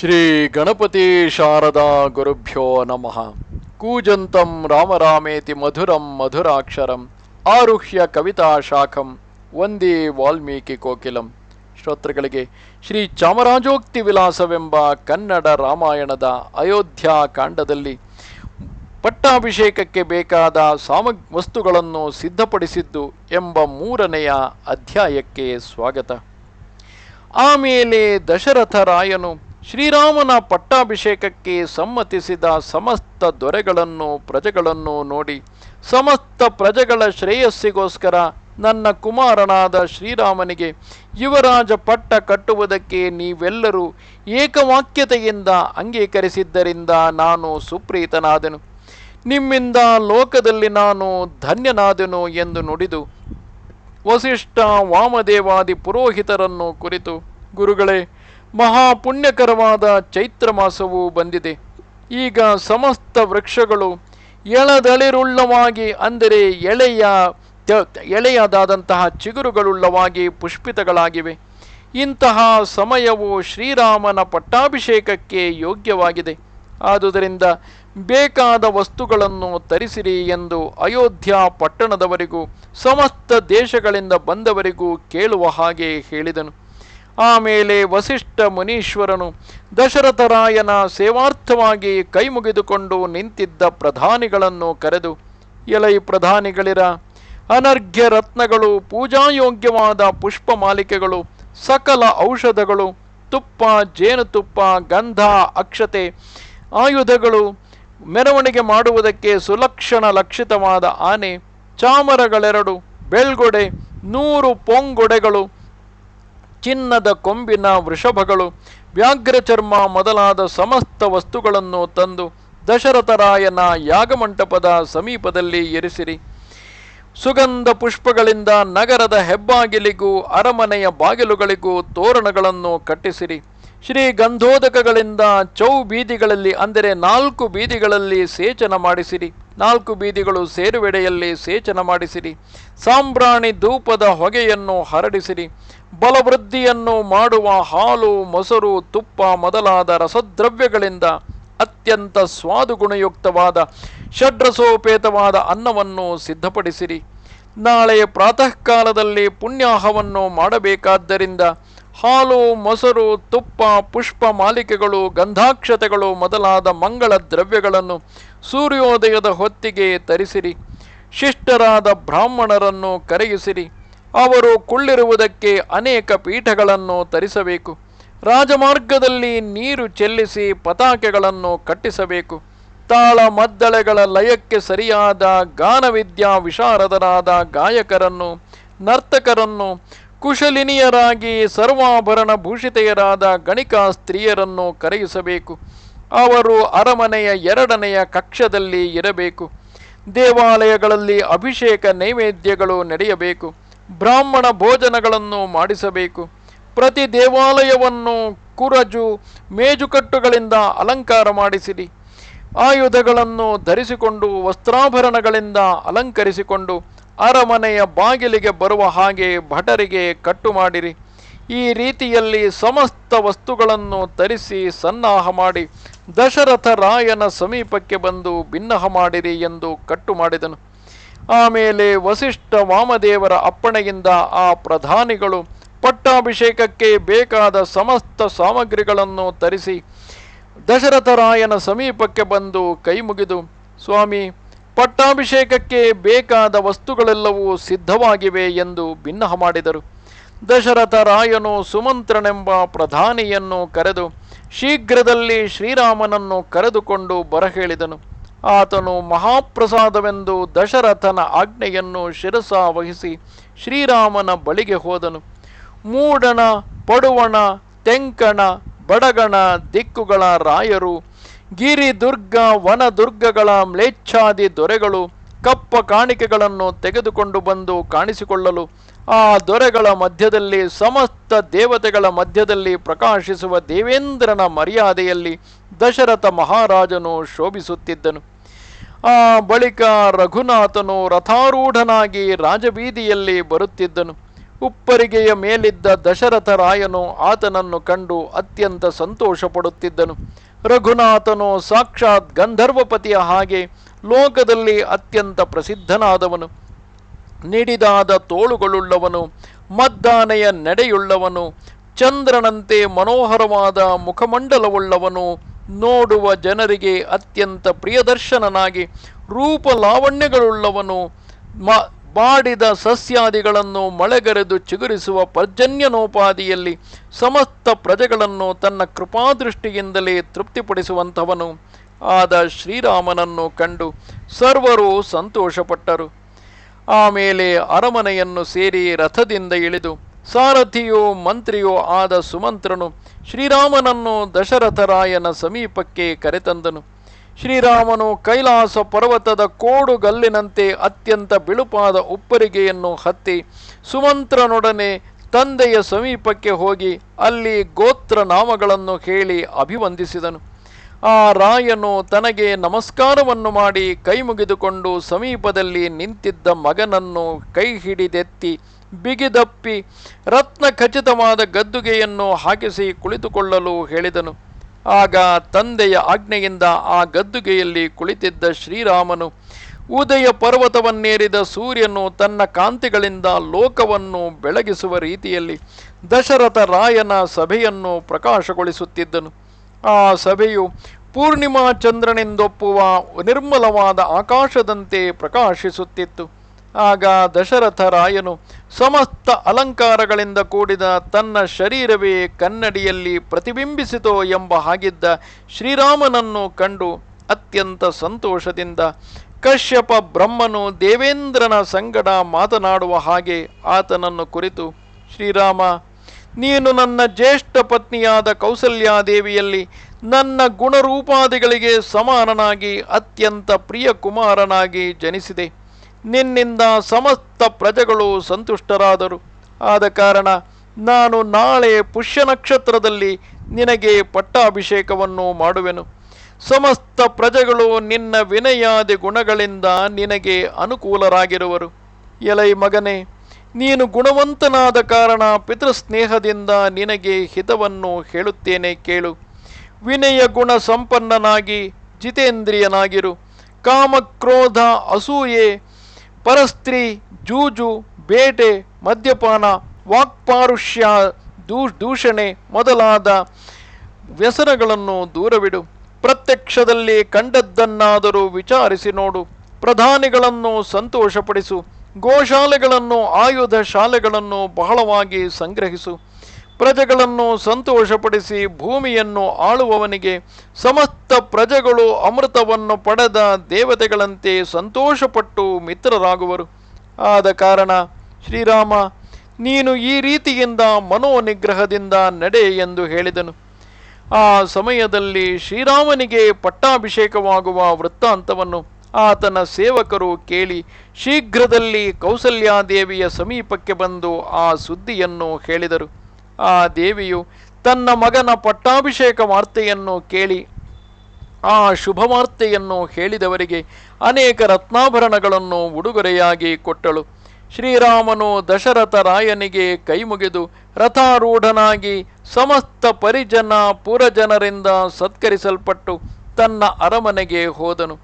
ಶ್ರೀ ಗಣಪತಿ ಶಾರದಾ ಗುರುಭ್ಯೋ ನಮಃ. ಕೂಜಂತಂ ರಾಮರಾಮೇತಿ ಮಧುರಂ ಮಧುರಾಕ್ಷರಂ. ಆರುಹ್ಯ ಕವಿತಾ ಶಾಖಂ. ವಂದೇ ವಾಲ್ಮೀಕಿ ಕೋಕಿಲಂ. ಶ್ರೋತೃಗಳಿಗೆ ಶ್ರೀ ಚಾಮರಾಜೋಕ್ತಿ ವಿಲಾಸವೆಂಬ ಕನ್ನಡ ರಾಮಾಯಣದ ಅಯೋಧ್ಯ ಕಾಂಡದಲ್ಲಿ ಪಟ್ಟಾಭಿಷೇಕಕ್ಕೆ ಬೇಕಾದ ಸಾಮ, ವಸ್ತುಗಳನ್ನು ಸಿದ್ಧಪಡಿಸಿದ್ದು ಎಂಬ ಮೂರನೆಯ ಅಧ್ಯಾಯಕ್ಕೆ ಸ್ವಾಗತ. ಆಮೇಲೆ ದಶರಥ ರಾಯನು ಶ್ರೀರಾಮನ ಪಟ್ಟಾಭಿಷೇಕಕ್ಕೆ ಸಮ್ಮತಿಸಿದ ಸಮಸ್ತ ದೊರೆಗಳನ್ನು, ಪ್ರಜೆಗಳನ್ನು ನೋಡಿ, ಸಮಸ್ತ ಪ್ರಜೆಗಳ ಶ್ರೇಯಸ್ಸಿಗೋಸ್ಕರ ನನ್ನ ಕುಮಾರನಾದ ಶ್ರೀರಾಮನಿಗೆ ಯುವರಾಜ ಪಟ್ಟ ಕಟ್ಟುವುದಕ್ಕೆ ನೀವೆಲ್ಲರೂ ಏಕವಾಕ್ಯತೆಯಿಂದ ಅಂಗೀಕರಿಸಿದ್ದರಿಂದ ನಾನು ಸುಪ್ರೀತನಾದೆನು. ನಿಮ್ಮಿಂದ ಲೋಕದಲ್ಲಿ ನಾನು ಧನ್ಯನಾದೆನು ಎಂದು ನುಡಿದು ವಸಿಷ್ಠ ವಾಮದೇವಾದಿ ಪುರೋಹಿತರನ್ನು ಕುರಿತು, ಗುರುಗಳೇ ಮಹಾಪುಣ್ಯಕರವಾದ ಚೈತ್ರ ಮಾಸವು ಬಂದಿದೆ. ಈಗ ಸಮಸ್ತ ವೃಕ್ಷಗಳು ಎಳದಳಿರುಳ್ಳವಾಗಿ, ಅಂದರೆ ಎಳೆಯ ಎಳೆಯದಾದಂತಹ ಚಿಗುರುಗಳುಳ್ಳವಾಗಿ ಪುಷ್ಪಿತಗಳಾಗಿವೆ. ಇಂತಹ ಸಮಯವು ಶ್ರೀರಾಮನ ಪಟ್ಟಾಭಿಷೇಕಕ್ಕೆ ಯೋಗ್ಯವಾಗಿದೆ. ಆದುದರಿಂದ ಬೇಕಾದ ವಸ್ತುಗಳನ್ನು ತರಿಸಿರಿ ಎಂದು ಅಯೋಧ್ಯ ಪಟ್ಟಣದವರಿಗೂ, ಸಮಸ್ತ ದೇಶಗಳಿಂದ ಬಂದವರಿಗೂ ಕೇಳುವ ಹಾಗೆ ಹೇಳಿದನು. ಆಮೇಲೆ ವಸಿಷ್ಠ ಮುನೀಶ್ವರನು ದಶರಥರಾಯನ ಸೇವಾರ್ಥವಾಗಿ ಕೈ ಮುಗಿದುಕೊಂಡು ನಿಂತಿದ್ದ ಪ್ರಧಾನಿಗಳನ್ನು ಕರೆದು, ಎಲೈ ಪ್ರಧಾನಿಗಳಿರ, ಅನರ್ಘ್ಯ ರತ್ನಗಳು, ಪೂಜಾಯೋಗ್ಯವಾದ ಪುಷ್ಪಮಾಲಿಕೆಗಳು ಸಕಲ ಔಷಧಗಳು, ತುಪ್ಪ, ಜೇನುತುಪ್ಪ, ಗಂಧ, ಅಕ್ಷತೆ, ಆಯುಧಗಳು, ಮೆರವಣಿಗೆ ಮಾಡುವುದಕ್ಕೆ ಸುಲಕ್ಷಣ ಲಕ್ಷಿತವಾದ ಆನೆ, ಚಾಮರಗಳೆರಡು, ಬೆಳ್ಗೊಡೆ, ನೂರು ಪೊಂಗೊಡೆಗಳು ಚಿನ್ನದ ಕೊಂಬಿನ ವೃಷಭಗಳು ವ್ಯಾಘ್ರಚರ್ಮ ಮೊದಲಾದ ಸಮಸ್ತ ವಸ್ತುಗಳನ್ನು ತಂದು ದಶರಥರಾಯನ ಯಾಗಮಂಟಪದ ಸಮೀಪದಲ್ಲಿ ಇರಿಸಿರಿ. ಸುಗಂಧ ಪುಷ್ಪಗಳಿಂದ ನಗರದ ಹೆಬ್ಬಾಗಿಲಿಗೂ ಅರಮನೆಯ ಬಾಗಿಲುಗಳಿಗೂ ತೋರಣಗಳನ್ನು ಕಟ್ಟಿಸಿರಿ. ಶ್ರೀ ಗಂಧೋದಕಗಳಿಂದ ಚೌ ಬೀದಿಗಳಲ್ಲಿ, ಅಂದರೆ ನಾಲ್ಕು ಬೀದಿಗಳಲ್ಲಿ ಸೇಚನ ಮಾಡಿಸಿರಿ. ನಾಲ್ಕು ಬೀದಿಗಳು ಸೇರುವೆಡೆಯಲ್ಲಿ ಸೇಚನ ಮಾಡಿಸಿರಿ. ಸಾಂಬ್ರಾಣಿ ಧೂಪದ ಹೊಗೆಯನ್ನು ಹರಡಿಸಿರಿ. ಬಲವೃದ್ಧಿಯನ್ನು ಮಾಡುವ ಹಾಲು, ಮೊಸರು, ತುಪ್ಪ ಮೊದಲಾದ ರಸದ್ರವ್ಯಗಳಿಂದ ಅತ್ಯಂತ ಸ್ವಾದುಗುಣಯುಕ್ತವಾದ ಷಡ್ರಸೋಪೇತವಾದ ಅನ್ನವನ್ನು ಸಿದ್ಧಪಡಿಸಿರಿ. ನಾಳೆ ಪ್ರಾತಃಕಾಲದಲ್ಲಿ ಪುಣ್ಯಾಹವನ್ನು ಮಾಡಬೇಕಾದ್ದರಿಂದ ಹಾಲು, ಮೊಸರು, ತುಪ್ಪ, ಪುಷ್ಪ ಮಾಲಿಕೆಗಳು, ಗಂಧಾಕ್ಷತೆಗಳು ಮೊದಲಾದ ಮಂಗಳ ದ್ರವ್ಯಗಳನ್ನು ಸೂರ್ಯೋದಯದ ಹೊತ್ತಿಗೆ ತರಿಸಿರಿ. ಶಿಷ್ಟರಾದ ಬ್ರಾಹ್ಮಣರನ್ನು ಕರೆಯಿಸಿರಿ. ಅವರು ಕುಳ್ಳಿರುವುದಕ್ಕೆ ಅನೇಕ ಪೀಠಗಳನ್ನು ತರಿಸಬೇಕು. ರಾಜಮಾರ್ಗದಲ್ಲಿ ನೀರು ಚೆಲ್ಲಿಸಿ ಪತಾಕೆಗಳನ್ನು ಕಟ್ಟಿಸಬೇಕು. ತಾಳ ಮದ್ದಳೆಗಳ ಲಯಕ್ಕೆ ಸರಿಯಾದ ಗಾನವಿದ್ಯಾ ವಿಶಾರದರಾದ ಗಾಯಕರನ್ನು, ನರ್ತಕರನ್ನು ಕುಶಲಿನಿಯರಾಗಿ ಸರ್ವಾಭರಣ ಭೂಷಿತೆಯರಾದ ಗಣಿಕಾ ಸ್ತ್ರೀಯರನ್ನು ಕರೆಯಿಸಬೇಕು. ಅವರು ಅರಮನೆಯ ಎರಡನೆಯ ಕಕ್ಷದಲ್ಲಿ ಇರಬೇಕು. ದೇವಾಲಯಗಳಲ್ಲಿ ಅಭಿಷೇಕ ನೈವೇದ್ಯಗಳು ನಡೆಯಬೇಕು. ಬ್ರಾಹ್ಮಣ ಭೋಜನಗಳನ್ನು ಮಾಡಿಸಬೇಕು. ಪ್ರತಿ ದೇವಾಲಯವನ್ನು ಕುರಜು, ಮೇಜುಕಟ್ಟುಗಳಿಂದ ಅಲಂಕಾರ ಮಾಡಿಸಿರಿ. ಆಯುಧಗಳನ್ನು ಧರಿಸಿಕೊಂಡು, ವಸ್ತ್ರಾಭರಣಗಳಿಂದ ಅಲಂಕರಿಸಿಕೊಂಡು ಅರಮನೆಯ ಬಾಗಿಲಿಗೆ ಬರುವ ಹಾಗೆ ಭಟರಿಗೆ ಕಟ್ಟು ಮಾಡಿರಿ. ಈ ರೀತಿಯಲ್ಲಿ ಸಮಸ್ತ ವಸ್ತುಗಳನ್ನು ತರಿಸಿ ಸನ್ನಾಹ ಮಾಡಿ ದಶರಥ ರಾಯನ ಸಮೀಪಕ್ಕೆ ಬಂದು ಭಿನ್ನಹ ಮಾಡಿರಿ ಎಂದು ಕಟ್ಟು ಮಾಡಿದನು. ಆಮೇಲೆ ವಸಿಷ್ಠ ವಾಮದೇವರ ಅಪ್ಪಣೆಯಿಂದ ಆ ಪ್ರಧಾನಿಗಳು ಪಟ್ಟಾಭಿಷೇಕಕ್ಕೆ ಬೇಕಾದ ಸಮಸ್ತ ಸಾಮಗ್ರಿಗಳನ್ನು ತರಿಸಿ ದಶರಥರಾಯನ ಸಮೀಪಕ್ಕೆ ಬಂದು ಕೈ ಮುಗಿದು ಸ್ವಾಮಿ ಪಟ್ಟಾಭಿಷೇಕಕ್ಕೆ ಬೇಕಾದ ವಸ್ತುಗಳೆಲ್ಲವೂ ಸಿದ್ಧವಾಗಿವೆ ಎಂದು ಭಿನ್ನಹ ಮಾಡಿದರು. ದಶರಥ ರಾಯನು ಸುಮಂತ್ರನೆಂಬ ಪ್ರಧಾನಿಯನ್ನು ಕರೆದು ಶೀಘ್ರದಲ್ಲಿ ಶ್ರೀರಾಮನನ್ನು ಕರೆದುಕೊಂಡು ಬರಹೇಳಿದನು. ಆತನು ಮಹಾಪ್ರಸಾದವೆಂದು ದಶರಥನ ಆಜ್ಞೆಯನ್ನು ಶಿರಸ ವಹಿಸಿ ಶ್ರೀರಾಮನ ಬಳಿಗೆ ಹೋದನು. ಮೂಡಣ, ಪಡುವಣ, ತೆಂಕಣ, ಬಡಗಣ ದಿಕ್ಕುಗಳ ರಾಯರು ಗಿರಿ ದುರ್ಗ ವನ ದುರ್ಗಗಳ ಮ್ಲೇಚ್ಛಾದಿ ದೊರೆಗಳು ಕಪ್ಪ ಕಾಣಿಕೆಗಳನ್ನು ತೆಗೆದುಕೊಂಡು ಬಂದು ಕಾಣಿಸಿಕೊಳ್ಳಲು ಆ ದೊರೆಗಳ ಮಧ್ಯದಲ್ಲಿ ಸಮಸ್ತ ದೇವತೆಗಳ ಮಧ್ಯದಲ್ಲಿ ಪ್ರಕಾಶಿಸುವ ದೇವೇಂದ್ರನ ಮರ್ಯಾದೆಯಲ್ಲಿ ದಶರಥ ಮಹಾರಾಜನು ಶೋಭಿಸುತ್ತಿದ್ದನು. ಆ ಬಳಿಕ ರಘುನಾಥನು ರಥಾರೂಢನಾಗಿ ರಾಜಬೀದಿಯಲ್ಲಿ ಬರುತ್ತಿದ್ದನು. ಉಪ್ಪರಿಗೆಯ ಮೇಲಿದ್ದ ದಶರಥ ರಾಯನು ಆತನನ್ನು ಕಂಡು ಅತ್ಯಂತ ಸಂತೋಷ ಪಡುತ್ತಿದ್ದನು ರಘುನಾಥನು ಸಾಕ್ಷಾತ್ ಗಂಧರ್ವಪತಿಯ ಹಾಗೆ ಲೋಕದಲ್ಲಿ ಅತ್ಯಂತ ಪ್ರಸಿದ್ಧನಾದವನು. ನಿಡಿದಾದ ತೋಳುಗಳುಳ್ಳವನು, ಮದ್ದಾನೆಯ ನಡೆಯುಳ್ಳವನು, ಚಂದ್ರನಂತೆ ಮನೋಹರವಾದ ಮುಖಮಂಡಲವುಳ್ಳವನು ನೋಡುವ ಜನರಿಗೆ ಅತ್ಯಂತ ಪ್ರಿಯದರ್ಶನನಾಗಿ ರೂಪಲಾವಣ್ಯಗಳುಳ್ಳವನು ಮ ಬಾಡಿದ ಸಸ್ಯಾದಿಗಳನ್ನು ಮಳೆಗರೆದು ಚಿಗುರಿಸುವ ಪರ್ಜನ್ಯನೋಪಾದಿಯಲ್ಲಿ ಸಮಸ್ತ ಪ್ರಜೆಗಳನ್ನು ತನ್ನ ಕೃಪಾದೃಷ್ಟಿಯಿಂದಲೇ ತೃಪ್ತಿಪಡಿಸುವಂಥವನು. ಆದ ಶ್ರೀರಾಮನನ್ನು ಕಂಡು ಸರ್ವರು ಸಂತೋಷಪಟ್ಟರು. ಆಮೇಲೆ ಅರಮನೆಯನ್ನು ಸೇರಿ ರಥದಿಂದ ಇಳಿದು ಸಾರಥಿಯೋ ಮಂತ್ರಿಯೋ ಆದ ಸುಮಂತ್ರನು ಶ್ರೀರಾಮನನ್ನು ದಶರಥರಾಯನ ಸಮೀಪಕ್ಕೆ ಕರೆತಂದನು. ಶ್ರೀರಾಮನು ಕೈಲಾಸ ಪರ್ವತದ ಕೋಡುಗಲ್ಲಿನಂತೆ ಅತ್ಯಂತ ಬಿಳುಪಾದ ಉಪ್ಪರಿಗೆಯನ್ನು ಹತ್ತಿ ಸುಮಂತ್ರನೊಡನೆ ತಂದೆಯ ಸಮೀಪಕ್ಕೆ ಹೋಗಿ ಅಲ್ಲಿ ಗೋತ್ರ ನಾಮಗಳನ್ನು ಹೇಳಿ ಅಭಿವಂದಿಸಿದನು. ಆ ರಾಯನು ತನಗೆ ನಮಸ್ಕಾರವನ್ನು ಮಾಡಿ ಕೈ ಮುಗಿದುಕೊಂಡು ಸಮೀಪದಲ್ಲಿ ನಿಂತಿದ್ದ ಮಗನನ್ನು ಕೈ ಹಿಡಿದೆತ್ತಿ ಬಿಗಿದಪ್ಪಿ ರತ್ನ ಖಚಿತವಾದ ಗದ್ದುಗೆಯನ್ನು ಹಾಕಿಸಿ ಕುಳಿತುಕೊಳ್ಳಲು ಹೇಳಿದನು. ಆಗ ತಂದೆಯ ಆಜ್ಞೆಯಿಂದ ಆ ಗದ್ದುಗೆಯಲ್ಲಿ ಕುಳಿತಿದ್ದ ಶ್ರೀರಾಮನು, ಉದಯ ಪರ್ವತವನ್ನೇರಿದ ಸೂರ್ಯನು ತನ್ನ ಕಾಂತಿಗಳಿಂದ ಲೋಕವನ್ನು ಬೆಳಗಿಸುವ ರೀತಿಯಲ್ಲಿ ದಶರಥ ರಾಯನ ಸಭೆಯನ್ನು ಪ್ರಕಾಶಗೊಳಿಸುತ್ತಿದ್ದನು. ಆ ಸಭೆಯು ಪೂರ್ಣಿಮಾ ಚಂದ್ರನೆಂದೊಪ್ಪುವ ನಿರ್ಮಲವಾದ ಆಕಾಶದಂತೆ ಪ್ರಕಾಶಿಸುತ್ತಿತ್ತು. ಆಗ ದಶರಥ ರಾಯನು ಸಮಸ್ತ ಅಲಂಕಾರಗಳಿಂದ ಕೂಡಿದ ತನ್ನ ಶರೀರವೇ ಕನ್ನಡಿಯಲ್ಲಿ ಪ್ರತಿಬಿಂಬಿಸಿತೋ ಎಂಬ ಹಾಗಿದ್ದ ಶ್ರೀರಾಮನನ್ನು ಕಂಡು ಅತ್ಯಂತ ಸಂತೋಷದಿಂದ ಕಶ್ಯಪ ಬ್ರಹ್ಮನು ದೇವೇಂದ್ರನ ಸಂಗಡ ಮಾತನಾಡುವ ಹಾಗೆ ಆತನನ್ನು ಕುರಿತು, ಶ್ರೀರಾಮ, ನೀನು ನನ್ನ ಜ್ಯೇಷ್ಠ ಪತ್ನಿಯಾದ ಕೌಸಲ್ಯಾದೇವಿಯಲ್ಲಿ ನನ್ನ ಗುಣರೂಪಾದಿಗಳಿಗೆ ಸಮಾನನಾಗಿ ಅತ್ಯಂತ ಪ್ರಿಯ ಕುಮಾರನಾಗಿ ಜನಿಸಿದೆ. ನಿನ್ನಿಂದ ಸಮಸ್ತ ಪ್ರಜೆಗಳು ಸಂತುಷ್ಟರಾದರು. ಆದ ಕಾರಣ ನಾನು ನಾಳೆ ಪುಷ್ಯ ನಕ್ಷತ್ರದಲ್ಲಿ ನಿನಗೆ ಪಟ್ಟಾಭಿಷೇಕವನ್ನು ಮಾಡುವೆನು. ಸಮಸ್ತ ಪ್ರಜೆಗಳು ನಿನ್ನ ವಿನಯಾದಿ ಗುಣಗಳಿಂದ ನಿನಗೆ ಅನುಕೂಲರಾಗಿರುವರು. ಎಲೈ ಮಗನೇ, ನೀನು ಗುಣವಂತನಾದ ಕಾರಣ ಪಿತೃಸ್ನೇಹದಿಂದ ನಿನಗೆ ಹಿತವನ್ನು ಹೇಳುತ್ತೇನೆ ಕೇಳು. ವಿನಯ ಗುಣ ಸಂಪನ್ನನಾಗಿ ಜಿತೇಂದ್ರಿಯನಾಗಿರು. ಕಾಮಕ್ರೋಧ ಅಸೂಯೆ ಪರಸ್ತ್ರೀ, ಜೂಜು, ಬೇಟೆ, ಮದ್ಯಪಾನ, ವಾಕ್ಪಾರುಷ್ಯ ದೂ ದೂಷಣೆ ಮೊದಲಾದ ವ್ಯಸನಗಳನ್ನು ದೂರವಿಡು. ಪ್ರತ್ಯಕ್ಷದಲ್ಲಿ ಕಂಡದ್ದನ್ನಾದರೂ ವಿಚಾರಿಸಿ ನೋಡು. ಪ್ರಧಾನಿಗಳನ್ನು ಸಂತೋಷಪಡಿಸು. ಗೋಶಾಲೆಗಳನ್ನು, ಆಯುಧ ಶಾಲೆಗಳನ್ನು ಬಹಳವಾಗಿ ಸಂಗ್ರಹಿಸು. ಪ್ರಜೆಗಳನ್ನು ಸಂತೋಷಪಡಿಸಿ ಭೂಮಿಯನ್ನು ಆಳುವವನಿಗೆ ಸಮಸ್ತ ಪ್ರಜೆಗಳು ಅಮೃತವನ್ನು ಪಡೆದ ದೇವತೆಗಳಂತೆ ಸಂತೋಷಪಟ್ಟು ಮಿತ್ರರಾಗುವರು. ಆದ ಕಾರಣ ಶ್ರೀರಾಮ, ನೀನು ಈ ರೀತಿಯಿಂದ ಮನೋನಿಗ್ರಹದಿಂದ ನಡೆ ಎಂದು ಹೇಳಿದನು. ಆ ಸಮಯದಲ್ಲಿ ಶ್ರೀರಾಮನಿಗೆ ಪಟ್ಟಾಭಿಷೇಕವಾಗುವ ವೃತ್ತಾಂತವನ್ನು ಆತನ ಸೇವಕರು ಕೇಳಿ ಶೀಘ್ರದಲ್ಲಿ ಕೌಸಲ್ಯಾದೇವಿಯ ಸಮೀಪಕ್ಕೆ ಬಂದು ಆ ಸುದ್ದಿಯನ್ನು ಹೇಳಿದರು. ಆ ದೇವಿಯು ತನ್ನ ಮಗನ ಪಟ್ಟಾಭಿಷೇಕ ವಾರ್ತೆಯನ್ನು ಕೇಳಿ, ಆ ಶುಭ ವಾರ್ತೆಯನ್ನು ಹೇಳಿದವರಿಗೆ ಅನೇಕ ರತ್ನಾಭರಣಗಳನ್ನು ಉಡುಗೊರೆಯಾಗಿ ಕೊಟ್ಟಳು. ಶ್ರೀರಾಮನು ದಶರಥ ರಾಯನಿಗೆ ಕೈಮುಗಿದು ರಥಾರೂಢನಾಗಿ ಸಮಸ್ತ ಪರಿಜನ ಪುರಜನರಿಂದ ಸತ್ಕರಿಸಲ್ಪಟ್ಟು ತನ್ನ ಅರಮನೆಗೆ ಹೋದನು.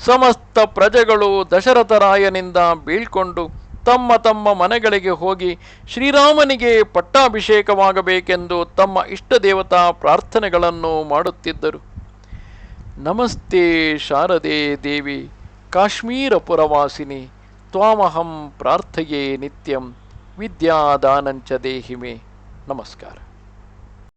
ಸಮಸ್ತ ಪ್ರಜೆಗಳು ದಶರಥರಾಯನಿಂದ ಬೀಳ್ಕೊಂಡು ತಮ್ಮ ತಮ್ಮ ಮನೆಗಳಿಗೆ ಹೋಗಿ ಶ್ರೀರಾಮನಿಗೆ ಪಟ್ಟಾಭಿಷೇಕವಾಗಬೇಕೆಂದು ತಮ್ಮ ಇಷ್ಟ ದೇವತಾ ಪ್ರಾರ್ಥನೆಗಳನ್ನು ಮಾಡುತ್ತಿದ್ದರು. ನಮಸ್ತೆ ಶಾರದೆ ದೇವಿ ಕಾಶ್ಮೀರ ಪುರವಾಸಿನಿ ತ್ವಾಮಹಂ ಪ್ರಾರ್ಥಯೇ ನಿತ್ಯಂ, ವಿದ್ಯಾದಾನಂಚ ದೇಹಿಮೆ. ನಮಸ್ಕಾರ.